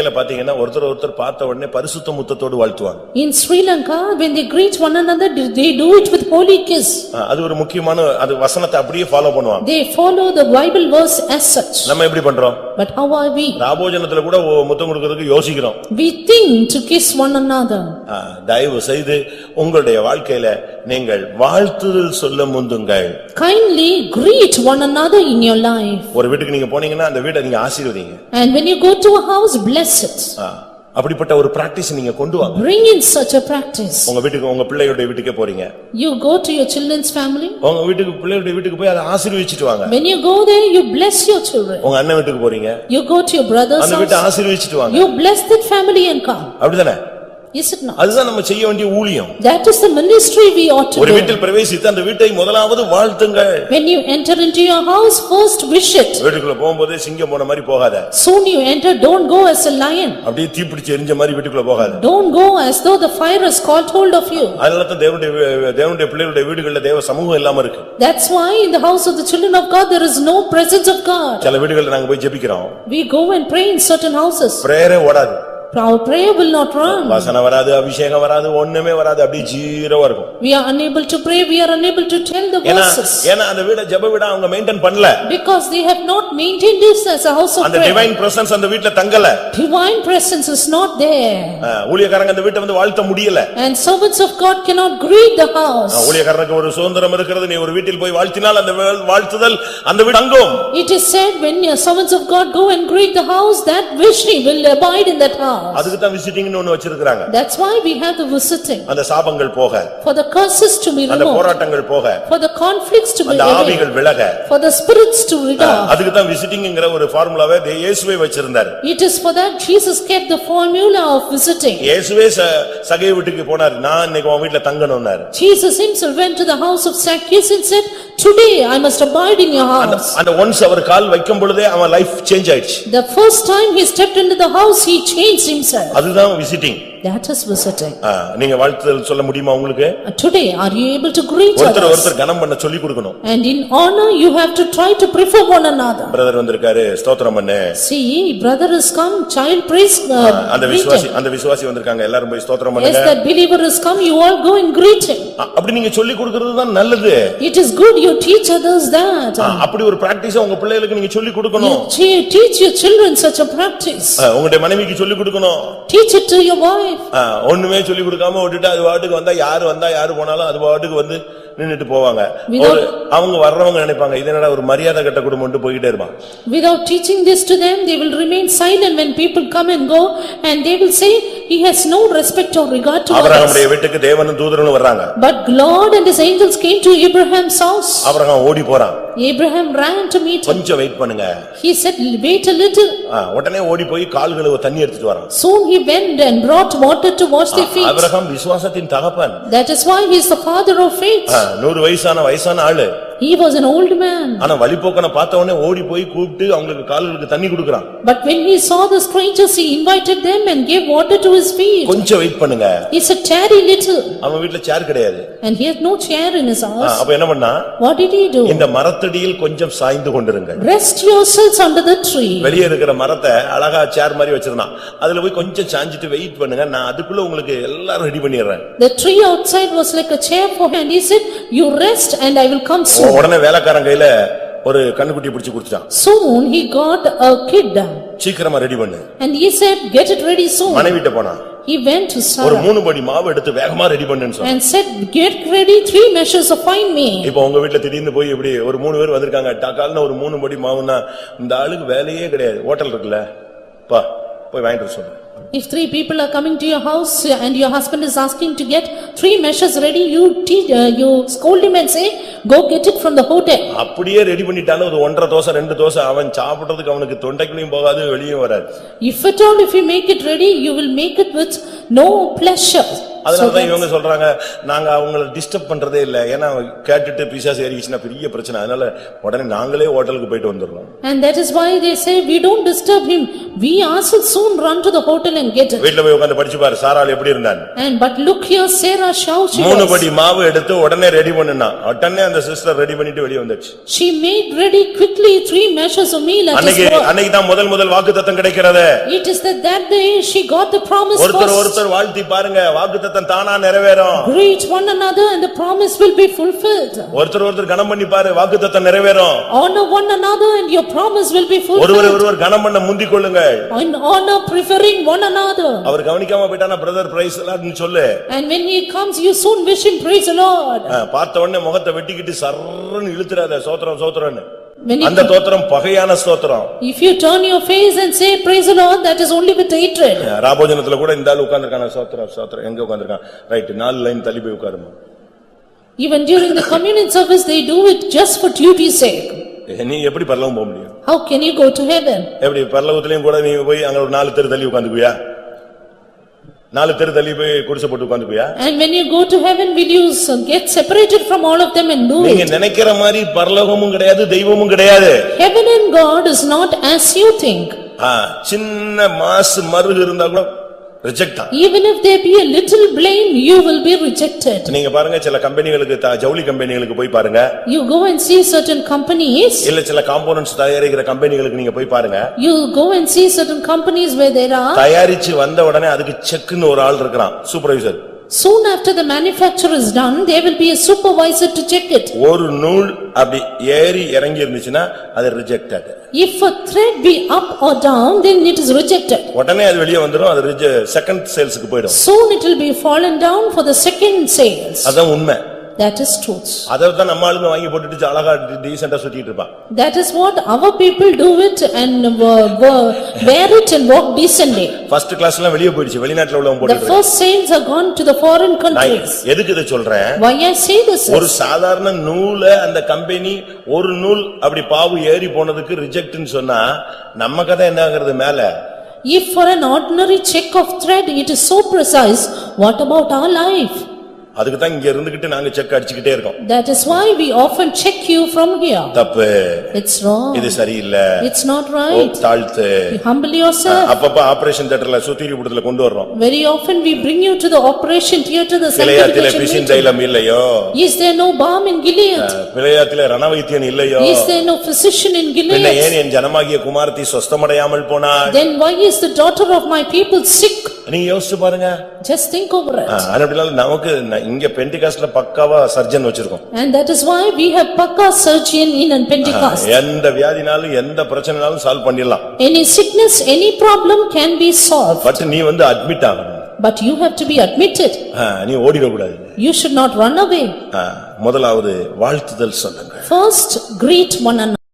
ಹಾಗೆಲ್ಲ இலங்கையில பாத்தீங்கன்னா ஒருத்தர் ஒருத்தர் பார்த்த உடனே பரிசுத்த முத்தத்தோடு வாழ்த்துவாங்க In Sri Lanka, when they greet one another, they do it with holy kiss. ஆ, அது ஒரு முக்கியமான அது வசனத்தை அப்படியே ஃபாலோ பண்ணுவாங்க They follow the Bible verse as such. நம்ம எப்படி பண்றோம் But how are we? ராபோஜனத்துல கூட முத்தம் கொடுக்கறதுக்கு யோசிக்கிறோம் We think to kiss one another. ஆ, தயவு செய்து உங்களுடைய வாழ்க்கையில நீங்கள் வாழ்த்துதல் சொல்ல முந்துங்கள் Kindly greet one another in your life. ஒரு வீட்டுக்கு நீங்க போனீங்கன்னா அந்த வீட்டை நீங்க ஆசீர்வதிங்க And when you go to a house, bless it. அப்படிப்பட்ட ஒரு பிராக்டிஸ் நீங்க கொண்டு வாங்க Bring in such a practice. உங்க வீட்டுக்கு உங்க பிள்ளையோட வீட்டுக்கே போறீங்க You go to your children's family. உங்க வீட்டுக்கு பிள்ளையோட வீட்டுக்கு போய் அதை ஆசீர்வதிச்சிட்டு வாங்க When you go there, you bless your children. உங்க அண்ணன் வீட்டுக்கு போறீங்க You go to your brother's அந்த வீட்டை house. ஆசீர்வதிச்சிட்டு வாங்க You bless that family and come. அப்படிதானே Is it not? அதுதான் நம்ம செய்ய வேண்டிய ஊழியம் That is the ministry we ought to ஒரு do. வீட்டில் பிரவேசித்து அந்த வீட்டை முதலாவது வாழ்த்துங்கள் When you enter into your house, first wish it. வீட்டுக்குள்ள போகும்போதே சிங்கம் போன மாதிரி போகாத Soon you enter, don't go as a lion. அப்படியே தீப்பிடிச்சு எரிஞ்ச மாதிரி வீட்டுக்குள்ள போகாத Don't go as though the fire has caught hold of you. அதனால தான் தேவனுடைய வீ- தேவனுடைய பிள்ளைகளுடைய வீடுகள்ல தேவ சமூகம் இல்லாம இருக்கு That's why in the house of the children of God, there is no presence of God. சில வீடுகள்ல நாங்க போய் ஜெபிக்கிறோம் We go and pray in certain houses. பிரேயரே ஓடாது Our Prayer will not run. வசனம் வராது அபிஷேகம் வராது ஒண்ணுமே வராது அப்படியே ஜீரோவா இருக்கும் We are unable to pray, we are unable to tell the verses. ஏன்னா அந்த வீட ஜெப வீட அவங்க மெயின்டைன் பண்ணல Because they have not maintained this as a house of அந்த prayer. டிவைன் பிரசன்ஸ் அந்த வீட்ல தங்கல Divine presence is not there. ஆ, ஊழியக்காரங்க அந்த வீட்டை வந்து வாழ்த்த முடியல And servants of God cannot greet the ah, house. ஊழியக்காரனுக்கு ஒரு சுதந்திரம் இருக்கிறது நீ ஒரு வீட்டில் போய் வாழ்த்தினால் அந்த வே- வாழ்த்துதல் அந்த வீடு தங்கும் It is said when your servants of God go and greet the house, that wishing will abide in that house. அதுக்கு தான் விசிட்டிங்னு ஒண்ணு வச்சிருக்காங்க That's why we have the visiting. அந்த சாபங்கள் போக For the curses to be அந்த removed, போராட்டங்கள் போக for the conflicts to be அந்த away, ஆவிகள் விலக for the spirits to rid off. அதுக்கு தான் விசிட்டிங்ங்கிற ஒரு ஃபார்முலாவை தே- இயேசுவே வச்சிருந்தாரு It is for that Jesus kept the formula of visiting. இயேசுவே ச- சகை வீட்டுக்கு போனார் நான் இன்னைக்கு உன் வீட்டுல தங்கணும்னாரு Jesus himself went to the house of Zacchaeus and said, "Today I must abide in your house." அந்த ஒன்ஸ் அவர் கால் வைக்கும் பொழுதே அவன் லைஃப் சேஞ்ச் ஆயிடுச்சு The first time he stepped into the house, he changed himself. அதுதான் visiting That is visiting. நீங்க வாழ்த்துதல் சொல்ல முடியுமா உங்களுக்கு Uh, Today, are you able to greet ஒருத்தர் others? ஒருத்தர் கனம் பண்ண சொல்லி கொடுக்கணும் And in honor, you have to try to prefer one another. Brother வந்திருக்காரு ஸ்தோத்திரம் பண்ணு See, brother has come, child praise, uh, அந்த greet விசுவாசி him. அந்த விசுவாசி வந்திருக்காங்க எல்லாரும் போய் ஸ்தோத்திரம் Yes, பண்ணுங்க that believer has come, you all go and greet him. அ- அப்படி நீங்க சொல்லி கொடுக்கிறது தான் நல்லது It is good you teach others that. ஆ, அப்படி ஒரு பிராக்டிஸ் உங்க பிள்ளைகளுக்கு நீங்க சொல்லி கொடுக்கணும் You che- teach your children such a practice. ஆ, உங்களுடைய மனைவிக்கு சொல்லி கொடுக்கணும் Teach it to your wife. ஆ, ஒண்ணுமே சொல்லி கொடுக்காம விட்டுட்டு அது பாட்டுக்கு வந்தா யாரு வந்தா யாரு போனாலும் அது பாட்டுக்கு வந்து நின்னுட்டு போவாங்க ஒரு அவங்க வர்றவங்க நினைப்பாங்க இது என்னடா ஒரு மரியாதை கட்ட குடும்பம்னு போயிட்டே இருப்பான் Without teaching this to them, they will remain silent when people come and go and they will say, "He has no respect or regard to others." அபிரகாமுடைய வீட்டுக்கு தேவனும் தூதரனும் வர்றாங்க But Lord and his angels came to Abraham's house. Abraham ஓடி போறான் Abraham ran to meet him. கொஞ்சம் wait பண்ணுங்க He said, "Wait a little." ஆ, உடனே ஓடி போய் கால் கழுவ தண்ணி எடுத்துட்டு வரான் Soon he went and brought water to wash their feet. Abraham விசுவாசத்தின் தகப்பன் That is why he is the father of faith. ஆ, நூறு வயசான வயசான ஆளு He was an old man. ஆனா வழிபோக்கனை பார்த்த உடனே ஓடி போய் கூப்பிட்டு அவங்களுக்கு கால்களுக்கு தண்ணி கொடுக்கறான் But when he saw the strangers, he invited them and gave water to his feet. கொஞ்சம் வெயிட் பண்ணுங்க He said, "Tarry little." அவன் வீட்டுல சேர் கிடையாது And he had no chair in his ah, house. அப்ப என்ன பண்ணா What did he do? இந்த மரத்தடியில் கொஞ்சம் சாய்ந்து கொண்டிருங்க Rest yourselves under the tree. வெளியே இருக்கிற மரத்தை அழகா சேர் மாதிரி வச்சிருந்தான் அதுல போய் கொஞ்சம் சாஞ்சிட்டு வெயிட் பண்ணுங்க நான் அதுக்குள்ள உங்களுக்கு எல்லாரும் ரெடி பண்ணிடுறேன் The tree outside was like a chair for him. He said, "You rest and I will come soon." உடனே வேலைக்காரன் கையில ஒரு கண்ணுக்குட்டி பிடிச்சு கொடுத்துட்டான் Soon he got a kid சீக்கிரமா ரெடி பண்ணு and he said, "Get it ready soon." மனைவிட்ட போனான் He went to ஒரு Sarah மூணு படி மாவு எடுத்து வேகமா ரெடி பண்ணுன்னு சொன்னான் and said, "Get ready three measures of fine meal." இப்ப உங்க வீட்டுல திடீர்னு போய் இப்படி ஒரு மூணு பேர் வந்திருக்காங்க டக்கால்னு ஒரு மூணு படி மாவுன்னா இந்த ஆளுக்கு வேலையே கிடையாது ஹோட்டல் இருக்குல்ல பா போய் வாங்கிட்டு வர சொல்லு If three people are coming to your house and your husband is asking to get three measures ready, you teach, uh, you scold him and say, "Go get it from the hotel." அப்படியே ready பண்ணிட்டாலும் அது ஒன்றரை தோசை ரெண்டு தோசை அவன் சாப்பிடுறதுக்கு அவனுக்கு தொண்டைக்குள்ளயும் போகாது வெளியும் வராது If at all, if you make it ready, you will make it with no pleasure. அதனாலதான் இவங்க சொல்றாங்க நாங்க அவங்கள டிஸ்டர்ப் பண்றதே இல்ல ஏன்னா கேட்டுட்டு பிசாசு ஏறிச்சுன்னா பெரிய பிரச்சனை அதனால உடனே நாங்களே ஹோட்டலுக்கு போயிட்டு வந்துடுறோம் And that is why they say, "We don't disturb him, we ourselves soon run to the hotel and get it." வீட்டுல போய் உட்கார்ந்து படிச்சு பாரு சாராள் எப்படி இருந்தான் And but look here, Sarah, how she மூணு. படி மாவு எடுத்து உடனே ரெடி பண்ணுனா உடனே அந்த சிஸ்டர் ரெடி பண்ணிட்டு வெளியே வந்துச்சு She made ready quickly three measures of meal at அன்னைக்கு. அன்னைக்கு தான் முதல் முதல் வாக்குத்தத்தம் கிடைக்கிறது It is that that day she got the promise ஒருத்தர். ஒருத்தர் வாழ்த்தி பாருங்க வாக்குத்தத்தம் தானா நிறைவேறும் Greet one another and the promise will be fulfilled. ஒருத்தர் ஒருத்தர் கனம் பண்ணி பாரு வாக்குத்தத்தம் நிறைவேறும் Honor one another and your promise will be ஒருவர் fulfilled. ஒருவர் கனம் பண்ண முந்திக் கொள்ளுங்க In honor preferring one another. அவர் கவனிக்காம போயிட்டானா பிரதர் பிரைஸ் எல்லாம் சொல்லு And when he comes, you soon wish him praise the Lord. பார்த்த உடனே முகத்தை வெட்டிக்கிட்டு சர்றன்னு இழுத்துறாத When you, அந்த தோத்திரம் பகையான ஸ்தோத்திரம் if you turn your face and say praise the Lord, that is only with hatred. ராபோஜனத்துல கூட இந்த ஆள் உட்கார்ந்திருக்கான சோத்திரம் சோத்திரம் எங்க உட்கார்ந்திருக்கான் ரைட் நாலு லைன் தள்ளி போய் உட்காருமா Even during the communion service, they do it just for duty's sake. நீ எப்படி பரலவும் போக முடியும் How can you go to heaven? எப்படி பரலவத்திலயும் கூட நீ போய் அங்க ஒரு நாலு தெரு தள்ளி உட்காந்துக்குவியா நாலு தெரு தள்ளி போய் குடிசை போட்டு உட்காந்துக்குவியா And when you go to heaven, will you s- get separated from all of them and do நீங்க it? நினைக்கிற மாதிரி பரலோகமும் கிடையாது தெய்வமும் கிடையாது Heaven and God is not as you think. ஆ, சின்ன மாசு மருகு இருந்தா கூட reject Even if there be a little blame, you will be rejected. நீங்க பாருங்க சில கம்பெனிகளுக்கு ஜவுளி கம்பெனிகளுக்கு போய் பாருங்க. You go and see certain companies, இல்ல சில காம்போனன்ட்ஸ் தயாரிக்கிற கம்பெனிகளுக்கு நீங்க போய் பாருங்க. You go and see certain companies where there are, தயாரிச்சு வந்த உடனே அதுக்கு செக்குன்னு ஒரு ஆள் இருக்கிறான் supervisor soon after the manufacture is done, there will be a supervisor to check it. ஒரு நூல் அப்படி ஏறி இறங்கி இருந்துச்சுன்னா அது rejected If a thread be up or down, then it is rejected. உடனே அது வெளியே வந்துரும் அது செகண்ட் சேல்ஸ்க்கு போயிடும் Soon it will be fallen down for the second sales. அதான் உண்மை That is truth. அதை தான் நம்ம ஆளுங்க வாங்கி போட்டுட்டு அழகா டீசெண்டா சுத்திட்டு இருப்பான் That is what our people do it and uh, wear it and walk decently. First class எல்லாம் வெளியே போயிடுச்சு வெளிநாட்டுல உள்ளவங்க The போட்டுட்டு first sales are gone to the foreign countries. எதுக்கு இதை சொல்றேன் Why I say this ஒரு சாதாரண நூலை அந்த கம்பெனி ஒரு நூல் அப்படி பாவு ஏறி போனதுக்கு ரிஜெக்ட்னு சொன்னா நம்ம கதை என்ன ஆகுறது மேல if for an ordinary check of thread it is so precise, what about our life? அதுக்கு தான் இங்க இருந்துகிட்டு நாங்க செக் அடிச்சுக்கிட்டே இருக்கோம் That is why we often check you from here. தப்பு It's wrong. இது சரியில்லை It's not right. தாழ்த்து You Humble yourself. அப்பப்ப ஆபரேஷன் தியேட்டர்ல சுத்திரி கூடத்துல கொண்டு வர்றோம் Very often we bring you to the operation theatre, the பிழையாத்தில sanctification பிசின் meeting. தைலம் இல்லையோ Is there no balm in Gilead? பிழையாத்தில ரணவைத்தியன் இல்லையோ Is there no physician in பின்ன Gilead? ஏன் என் ஜனமாகிய குமாரத்தி சொஸ்தமடையாமல் போனாள் Then why is the daughter of my people sick? நீங்க யோசிச்சு பாருங்க Just think over it. அப்படினாலும் நமக்கு இங்க பெண்டிகாஸ்ட்ல பக்காவா சர்ஜன் வச்சிருக்கோம் And that is why we have Pakka surgeon in and Pentecost. எந்த வியாதினாலும் எந்த பிரச்சனைனாலும் சால்வ் பண்ணிடலாம் Any sickness, any problem can be solved, but நீ வந்து அட்மிட் ஆகணும் but you have to be admitted. நீ ஓடிடக்கூடாது You should not run away. முதலாவது வாழ்த்துதல் சொல்லுங்க First, greet one another.